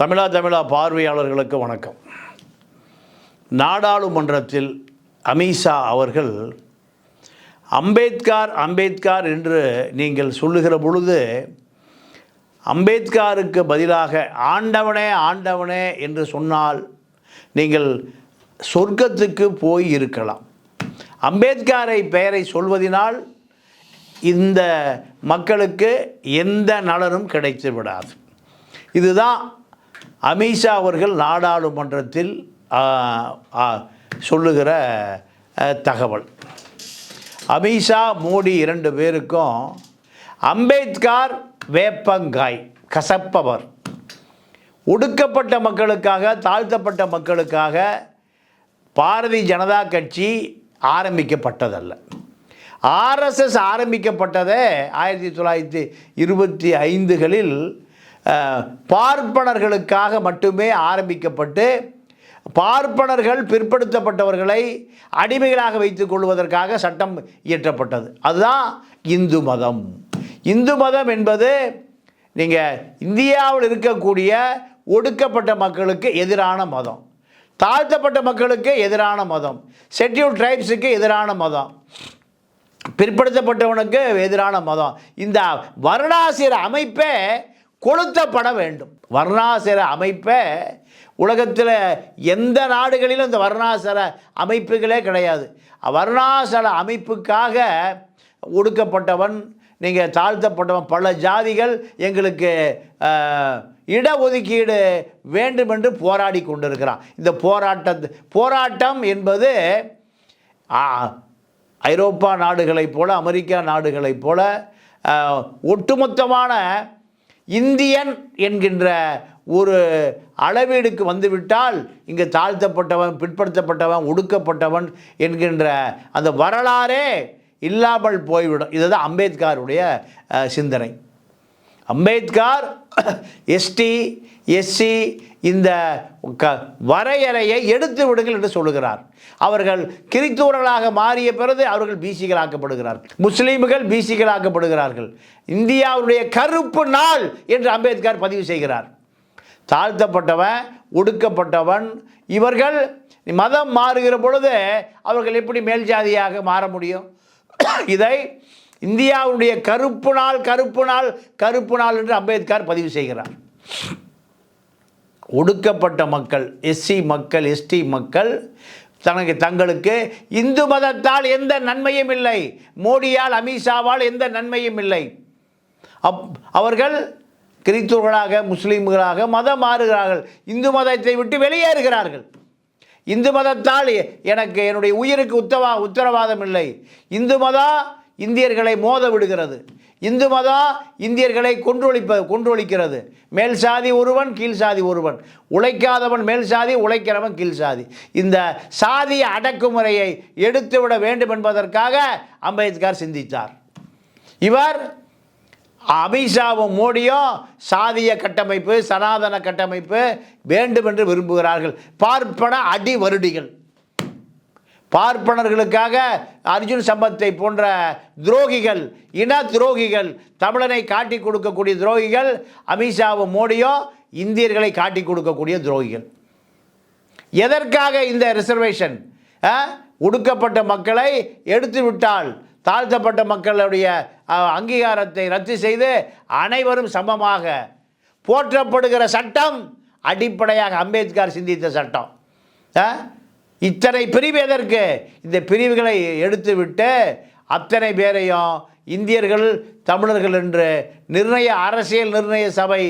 தமிழா தமிழா பார்வையாளர்களுக்கு வணக்கம். நாடாளுமன்றத்தில் அமித்ஷா அவர்கள் அம்பேத்கார் அம்பேத்கார் என்று நீங்கள் சொல்லுகிற பொழுது அம்பேத்காருக்கு பதிலாக ஆண்டவனே ஆண்டவனே என்று சொன்னால் நீங்கள் சொர்க்கத்துக்கு போய் இருக்கலாம். அம்பேத்காரை பெயரை சொல்வதினால் இந்த மக்களுக்கு எந்த நலனும் கிடைத்து விடாது இதுதான் அமித்ஷா அவர்கள் நாடாளுமன்றத்தில் சொல்லுகிற தகவல். அமித்ஷா மோடி இரண்டு பேருக்கும் அம்பேத்கர் வேப்பங்காய் கசப்பவர். ஒடுக்கப்பட்ட மக்களுக்காக தாழ்த்தப்பட்ட மக்களுக்காக பாரதிய ஜனதா கட்சி ஆரம்பிக்கப்பட்டதல்ல. ஆர்எஸ்எஸ் ஆரம்பிக்கப்பட்டதே ஆயிரத்தி தொள்ளாயிரத்தி இருபத்தி ஐந்துகளில் பார்ப்பனர்களுக்காக மட்டுமே ஆரம்பிக்கப்பட்டு பார்ப்பனர்கள் பிற்படுத்தப்பட்டவர்களை அடிமைகளாக வைத்துக் கொள்வதற்காக சட்டம் இயற்றப்பட்டது. அதுதான் இந்து மதம். இந்து மதம் என்பது நீங்கள் இந்தியாவில் இருக்கக்கூடிய ஒடுக்கப்பட்ட மக்களுக்கு எதிரான மதம். தாழ்த்தப்பட்ட மக்களுக்கு எதிரான மதம். செட்யூல் ட்ரைப்ஸுக்கு எதிரான மதம். பிற்படுத்தப்பட்டவனுக்கு எதிரான மதம். இந்த வருணாசிர அமைப்பே கொளுத்தப்பட வேண்டும் வர்ணாசிர அமைப்பை உலகத்தில் எந்த நாடுகளிலும் இந்த வர்ணாசிர அமைப்புகளே கிடையாது. வர்ணாசிர அமைப்புக்காக ஒடுக்கப்பட்டவன் நீங்கள் தாழ்த்தப்பட்டவன் பல ஜாதிகள் எங்களுக்கு இடஒதுக்கீடு வேண்டும் என்று போராடி கொண்டிருக்கிறான். இந்த போராட்ட போராட்டம் என்பது ஐரோப்பா நாடுகளைப் போல அமெரிக்கா நாடுகளைப் போல ஒட்டுமொத்தமான இந்தியன் என்கின்ற ஒரு அளவீடுக்கு வந்துவிட்டால் இங்கு தாழ்த்தப்பட்டவன் பிற்படுத்தப்பட்டவன் ஒடுக்கப்பட்டவன் என்கின்ற அந்த வரலாறே இல்லாமல் போய்விடும். இதுதான் அம்பேத்கருடைய சிந்தனை. அம்பேத்கர் எஸ்டி எஸ்சி இந்த க வரையறையை எடுத்து விடுங்கள் என்று சொல்லுகிறார். அவர்கள் கிறித்தூரர்களாக மாறிய பிறகு அவர்கள் பிசிகளாக்கப்படுகிறார்கள் முஸ்லீம்கள் பிசிகளாக்கப்படுகிறார்கள் இந்தியாவுடைய கருப்பு நாள் என்று அம்பேத்கர் பதிவு செய்கிறார். தாழ்த்தப்பட்டவன் ஒடுக்கப்பட்டவன் இவர்கள் மதம் மாறுகிற பொழுது அவர்கள் எப்படி மேல் ஜாதியாக மாற முடியும்? இதை இந்தியாவுடைய கருப்பு நாள் கருப்பு நாள் கருப்பு நாள் என்று அம்பேத்கர் பதிவு செய்கிறார். ஒடுக்கப்பட்ட மக்கள் எஸ்சி மக்கள் எஸ்டி மக்கள் தனக்கு தங்களுக்கு இந்து மதத்தால் எந்த நன்மையும் இல்லை. மோடியால் அமித்ஷாவால் எந்த நன்மையும் இல்லை. அப் அவர்கள் கிறிஸ்துவர்களாக முஸ்லீம்களாக மதம் மாறுகிறார்கள். இந்து மதத்தை விட்டு வெளியேறுகிறார்கள். இந்து மதத்தால் எனக்கு என்னுடைய உயிருக்கு உத்தவா உத்தரவாதம் இல்லை. இந்து மதம் இந்தியர்களை மோத விடுகிறது இந்து மதம் இந்தியர்களை கொன்றொழிப்ப கொன்றொழிக்கிறது. மேல் சாதி ஒருவன் கீழ் சாதி ஒருவன். உழைக்காதவன் மேல் சாதி உழைக்கிறவன் கீழ் சாதி. இந்த சாதிய அடக்குமுறையை எடுத்துவிட வேண்டும் என்பதற்காக அம்பேத்கர் சிந்தித்தார். இவர் அமித்ஷாவும் மோடியும் சாதிய கட்டமைப்பு சனாதன கட்டமைப்பு வேண்டும் என்று விரும்புகிறார்கள். பார்ப்பன அடி வருடிகள் பார்ப்பனர்களுக்காக அர்ஜுன் சம்பத்தை போன்ற துரோகிகள் இன துரோகிகள் தமிழனை காட்டி கொடுக்கக்கூடிய துரோகிகள் அமித்ஷாவும் மோடியோ இந்தியர்களை காட்டி கொடுக்கக்கூடிய துரோகிகள். எதற்காக இந்த ரிசர்வேஷன் ஒடுக்கப்பட்ட மக்களை எடுத்து விட்டால் தாழ்த்தப்பட்ட மக்களுடைய அங்கீகாரத்தை ரத்து செய்து அனைவரும் சமமாக போற்றப்படுகிற சட்டம் அடிப்படையாக அம்பேத்கர் சிந்தித்த சட்டம். ஆ? இத்தனை பிரிவு எதற்கு? இந்த பிரிவுகளை எடுத்துவிட்டு அத்தனை பேரையும் இந்தியர்கள் தமிழர்கள் என்று நிர்ணய அரசியல் நிர்ணய சபை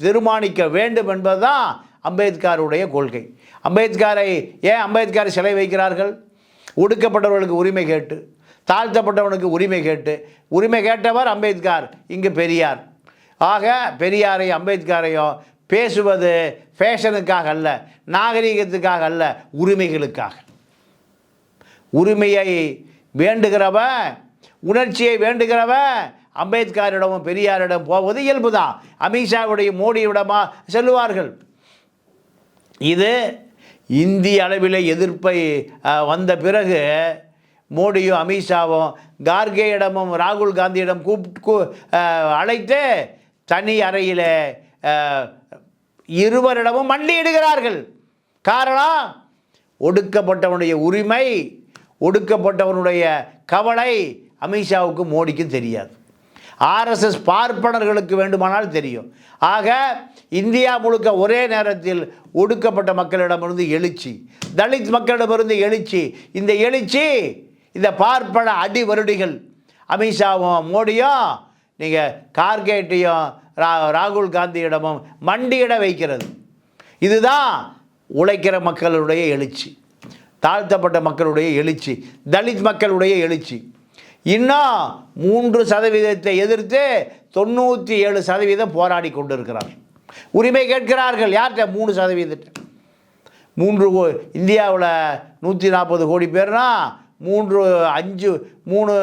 தீர்மானிக்க வேண்டும் என்பதுதான் அம்பேத்கருடைய கொள்கை. அம்பேத்கரை ஏன் அம்பேத்கர் சிலை வைக்கிறார்கள்? ஒடுக்கப்பட்டவர்களுக்கு உரிமை கேட்டு தாழ்த்தப்பட்டவனுக்கு உரிமை கேட்டு உரிமை கேட்டவர் அம்பேத்கர் இங்கு பெரியார். ஆக பெரியாரை அம்பேத்கரையும் பேசுவது ஃபேஷனுக்காக அல்ல நாகரீகத்துக்காக அல்ல உரிமைகளுக்காக. உரிமையை வேண்டுகிறவன் உணர்ச்சியை வேண்டுகிறவன் அம்பேத்கரிடமும் பெரியாரிடம் போவது இயல்புதான். அமித்ஷாவுடைய மோடியிடமா செல்லுவார்கள். இது இந்திய அளவில் எதிர்ப்பை வந்த பிறகு மோடியும் அமித்ஷாவும் கார்கேயிடமும் ராகுல் காந்தியிடம் கூப்பிட்டு அழைத்து தனி அறையில் இருவரிடமும் மண்டியிடுகிறார்கள். காரணம் ஒடுக்கப்பட்டவனுடைய உரிமை ஒடுக்கப்பட்டவனுடைய கவலை அமித்ஷாவுக்கும் மோடிக்கும் தெரியாது. ஆர்எஸ்எஸ் பார்ப்பனர்களுக்கு வேண்டுமானால் தெரியும். ஆக இந்தியா முழுக்க ஒரே நேரத்தில் ஒடுக்கப்பட்ட மக்களிடமிருந்து எழுச்சி தலித் மக்களிடமிருந்து எழுச்சி இந்த எழுச்சி இந்த பார்ப்பன அடி வருடிகள் அமித்ஷாவும் மோடியும் நீங்கள் கார்கேட்டையும் ரா ராகுல் காந்தியிடமும் மண்டியிட வைக்கிறது. இதுதான் உழைக்கிற மக்களுடைய எழுச்சி. தாழ்த்தப்பட்ட மக்களுடைய எழுச்சி. தலித் மக்களுடைய எழுச்சி. இன்னும் மூன்று சதவீதத்தை எதிர்த்து தொண்ணூற்றி ஏழு சதவீதம் போராடி கொண்டிருக்கிறார். உரிமை கேட்கிறார்கள். யார்கிட்ட? மூணு சதவீதத்தை. மூன்று இந்தியாவில் நூற்றி நாற்பது கோடி பேர்னா மூன்று அஞ்சு மூணு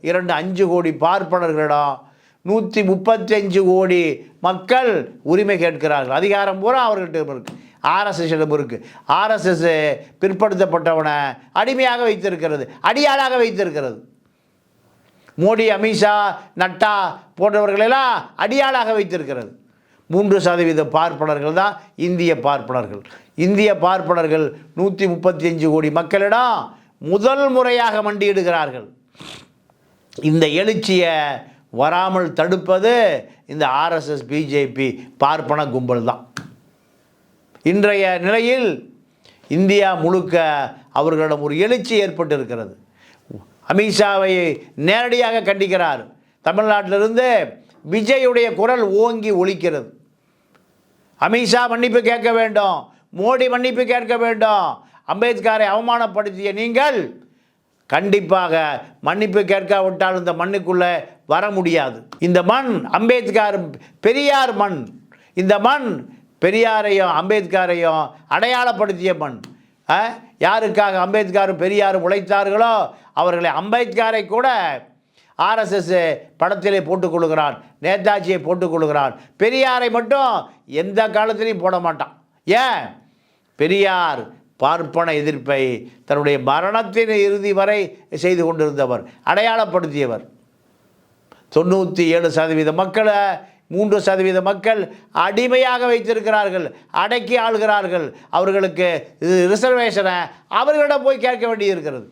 இரண்டு அஞ்சு கோடி பார்ப்பனர்களிடம் நூற்றி முப்பத்தஞ்சு கோடி மக்கள் உரிமை கேட்கிறார்கள். அதிகாரம் பூரா அவர்கிட்ட இருக்கு. ஆர்எஸ்எஸ்ஸிடம் இருக்கு. ஆர்எஸ்எஸ் பிற்படுத்தப்பட்டவனை அடிமையாக வைத்திருக்கிறது. அடியாளாக வைத்திருக்கிறது. மோடி அமித்ஷா நட்டா போன்றவர்களெல்லாம் அடியாளாக வைத்திருக்கிறது. மூன்று சதவீத பார்ப்பனர்கள் தான் இந்திய பார்ப்பனர்கள். இந்திய பார்ப்பனர்கள் நூற்றி முப்பத்தி அஞ்சு கோடி மக்களிடம் முதல் முறையாக மண்டியிடுகிறார்கள். இந்த எழுச்சியை வராமல் தடுப்பது இந்த ஆர்எஸ்எஸ் பிஜேபி பார்ப்பன கும்பல் தான் இன்றைய நிலையில் இந்தியா முழுக்க அவர்களிடம் ஒரு எழுச்சி ஏற்பட்டிருக்கிறது. அமித்ஷாவை நேரடியாக கண்டிக்கிறார். தமிழ்நாட்டிலிருந்து விஜயுடைய குரல் ஓங்கி ஒழிக்கிறது அமித்ஷா மன்னிப்பு கேட்க வேண்டும். மோடி மன்னிப்பு கேட்க வேண்டும். அம்பேத்கரை அவமானப்படுத்திய நீங்கள் கண்டிப்பாக மன்னிப்பு கேட்காவிட்டால் இந்த மண்ணுக்குள்ளே வர முடியாது. இந்த மண் அம்பேத்கர் பெரியார் மண். இந்த மண் பெரியாரையும் அம்பேத்கரையும் அடையாளப்படுத்திய மண். ஆ? யாருக்காக அம்பேத்கரும் பெரியாரும் உழைத்தார்களோ அவர்களை அம்பேத்கரை கூட ஆர்எஸ்எஸ் படத்திலே போட்டுக்கொள்கிறான் நேதாஜியை போட்டுக்கொள்கிறான் பெரியாரை மட்டும் எந்த காலத்திலையும் போட மாட்டான். ஏன்? பெரியார் பார்ப்பன எதிர்ப்பை தன்னுடைய மரணத்தின் இறுதி வரை செய்து கொண்டிருந்தவர் அடையாளப்படுத்தியவர். தொண்ணூற்றி ஏழு சதவீத மக்களை மூன்று சதவீத மக்கள் அடிமையாக வைத்திருக்கிறார்கள் அடக்கி ஆள்கிறார்கள். அவர்களுக்கு ரிசர்வேஷனை அவர்களிடம் போய் கேட்க வேண்டியிருக்கிறது.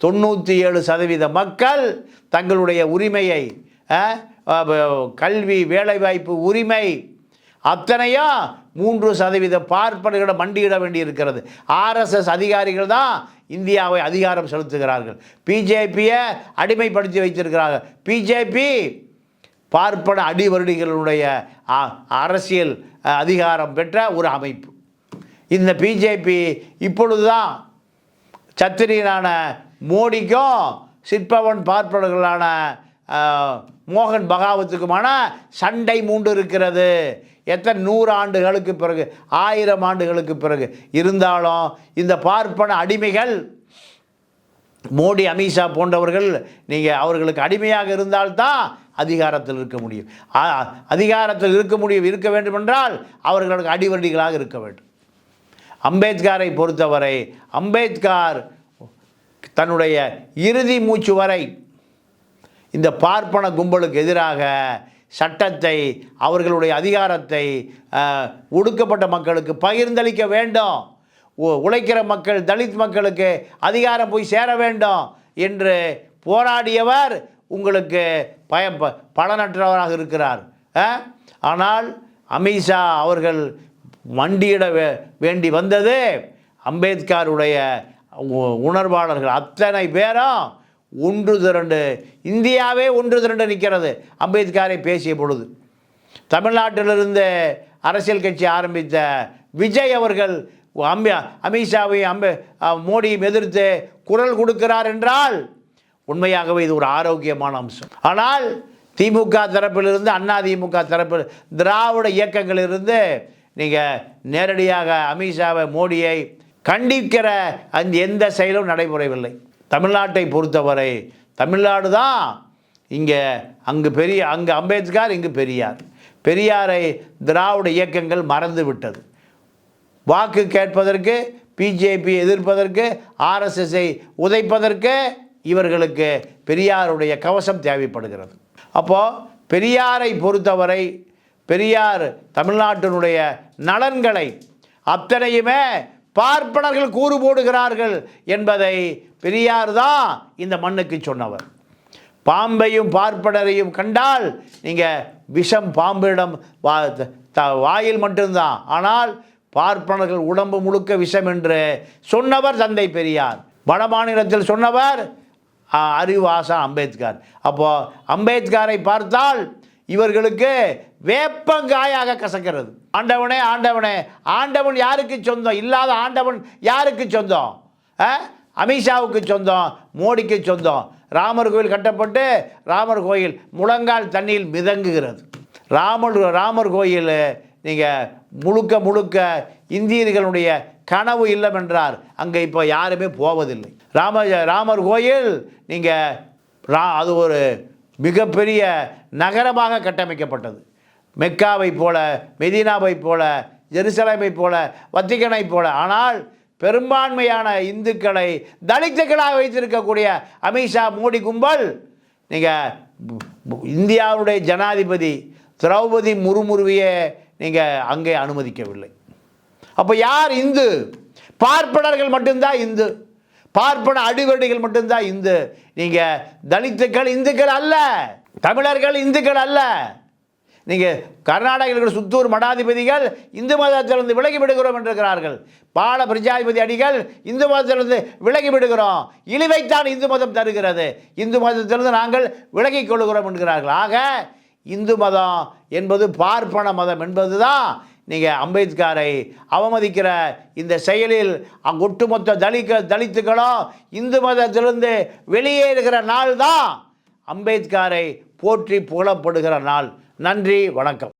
தொண்ணூற்றி ஏழு சதவீத மக்கள் தங்களுடைய உரிமையை கல்வி வேலைவாய்ப்பு உரிமை அத்தனையும் மூன்று சதவீத பார்ப்பனர்களிடம் மண்டியிட வேண்டியிருக்கிறது. ஆர்எஸ்எஸ் அதிகாரிகள் தான் இந்தியாவை அதிகாரம் செலுத்துகிறார்கள். பிஜேபியை அடிமைப்படுத்தி வைத்திருக்கிறார்கள். பிஜேபி பார்ப்பன அடிவருடிகளுடைய அ- அரசியல் அதிகாரம் பெற்ற ஒரு அமைப்பு. இந்த பிஜேபி இப்பொழுதுதான் சத்திரியனான மோடிக்கும் சிற்பவன் பார்ப்பனர்களான மோகன் பகாவத்துக்குமான சண்டை மூண்டு இருக்கிறது எத்தனை நூறு ஆண்டுகளுக்கு பிறகு ஆயிரம் ஆண்டுகளுக்கு பிறகு இருந்தாலும் இந்த பார்ப்பன அடிமைகள் மோடி அமித்ஷா போன்றவர்கள் நீங்கள் அவர்களுக்கு அடிமையாக இருந்தால்தான் அதிகாரத்தில் இருக்க முடியும். அதிகாரத்தில் இருக்க முடியும் இருக்க வேண்டுமென்றால் அவர்களுக்கு அடிவண்டிகளாக இருக்க வேண்டும். அம்பேத்கரை பொறுத்தவரை அம்பேத்கர் தன்னுடைய இறுதி மூச்சு வரை இந்த பார்ப்பன கும்பலுக்கு எதிராக சட்டத்தை அவர்களுடைய அதிகாரத்தை ஒடுக்கப்பட்ட மக்களுக்கு பகிர்ந்தளிக்க வேண்டும். உ- உழைக்கிற மக்கள் தலித் மக்களுக்கு அதிகாரம் போய் சேர வேண்டும் என்று போராடியவர் உங்களுக்கு பய ப- பலனற்றவராக இருக்கிறார். ஆனால் அமித்ஷா அவர்கள் மண்டியிட வே- வேண்டி வந்தது. அம்பேத்கருடைய உ- உணர்வாளர்கள் அத்தனை பேரும் ஒன்று திரண்டு இந்தியாவே ஒன்று திரண்டு நிற்கிறது. அம்பேத்கரை பேசிய பொழுது தமிழ்நாட்டிலிருந்து அரசியல் கட்சி ஆரம்பித்த விஜய் அவர்கள் அம்பி அமித்ஷாவையும் அம்பே மோடியும் எதிர்த்து குரல் கொடுக்கிறார் என்றால் உண்மையாகவே இது ஒரு ஆரோக்கியமான அம்சம். ஆனால் திமுக தரப்பிலிருந்து அண்ணா திமுக தரப்பில் திராவிட இயக்கங்களிலிருந்து நீங்கள் நேரடியாக அமித்ஷாவை மோடியை கண்டிக்கிற அந்த எந்த செயலும் நடைபெறவில்லை. தமிழ்நாட்டை பொறுத்தவரை தமிழ்நாடு தான் இங்கே அங்கு பெரிய அங்கு அம்பேத்கர் இங்கு பெரியார். பெரியாரை திராவிட இயக்கங்கள் மறந்து விட்டது. வாக்கு கேட்பதற்கு பிஜேபி எதிர்ப்பதற்கு ஆர்எஸ்எஸ்ஐ உதைப்பதற்கு இவர்களுக்கு பெரியாருடைய கவசம் தேவைப்படுகிறது. அப்போது பெரியாரை பொறுத்தவரை பெரியார் தமிழ்நாட்டினுடைய நலன்களை அத்தனையுமே பார்ப்பனர்கள் கூறு போடுகிறார்கள் என்பதை பெரியார் தான் இந்த மண்ணுக்கு சொன்னவர். பாம்பையும் பார்ப்பனரையும் கண்டால் நீங்கள் விஷம் பாம்பிடம் வா த வாயில் மட்டும்தான். ஆனால் பார்ப்பனர்கள் உடம்பு முழுக்க விஷம் என்று சொன்னவர் தந்தை பெரியார். வட மாநிலத்தில் சொன்னவர் அறிவாசா அம்பேத்கர். அப்போ அம்பேத்கரை பார்த்தால் இவர்களுக்கு வேப்பங்காயாக கசக்கிறது. ஆண்டவனே ஆண்டவனே. ஆண்டவன் யாருக்கு சொந்தம்? இல்லாத ஆண்டவன் யாருக்கு சொந்தம்? ஆ? அமித்ஷாவுக்கு சொந்தம் மோடிக்கு சொந்தம். ராமர் கோயில் கட்டப்பட்டு ராமர் கோயில் முழங்கால் தண்ணியில் மிதங்குகிறது. ராமர் ராமர் கோயில் நீங்கள் முழுக்க முழுக்க இந்தியர்களுடைய கனவு இல்லம் என்றார் அங்கே இப்போ யாருமே போவதில்லை. ராம ராமர் கோயில் நீங்கள் ரா அது ஒரு மிகப்பெரிய நகரமாக கட்டமைக்கப்பட்டது. மெக்காவை போல மெதினாவை போல ஜெருசலமை போல வத்திகனை போல. ஆனால் பெரும்பான்மையான இந்துக்களை தலித்துக்களாக வைத்திருக்கக்கூடிய அமித்ஷா மோடி கும்பல் நீங்கள் இந்தியாவுடைய ஜனாதிபதி திரௌபதி முர்முருவியை நீங்கள் அங்கே அனுமதிக்கவில்லை. அப்போ யார் இந்து? பார்ப்பனர்கள் மட்டும்தான் இந்து. பார்ப்பன அடிவடிகள் மட்டும்தான் இந்து. நீங்கள் தலித்துக்கள் இந்துக்கள் அல்ல தமிழர்கள் இந்துக்கள் அல்ல. நீங்கள் கர்நாடகையில் இருக்கிற சுத்தூர் மடாதிபதிகள் இந்து மதத்திலிருந்து விலகி விடுகிறோம் என்றிருக்கிறார்கள். பால பிரஜாதிபதி அடிகள் இந்து மதத்திலிருந்து விலகி விடுகிறோம் இழிவைத்தான் இந்து மதம் தருகிறது. இந்து மதத்திலிருந்து நாங்கள் விலகிக் கொள்கிறோம் என்கிறார்கள். ஆக இந்து மதம் என்பது பார்ப்பன மதம் என்பதுதான் நீங்கள் அம்பேத்கரை அவமதிக்கிற இந்த செயலில் அங்கு ஒட்டுமொத்த தலிக்க தலித்துக்களும் இந்து மதத்திலிருந்து வெளியேறுகிற நாள் தான் அம்பேத்கரை போற்றி புகழப்படுகிற நாள். நன்றி வணக்கம்.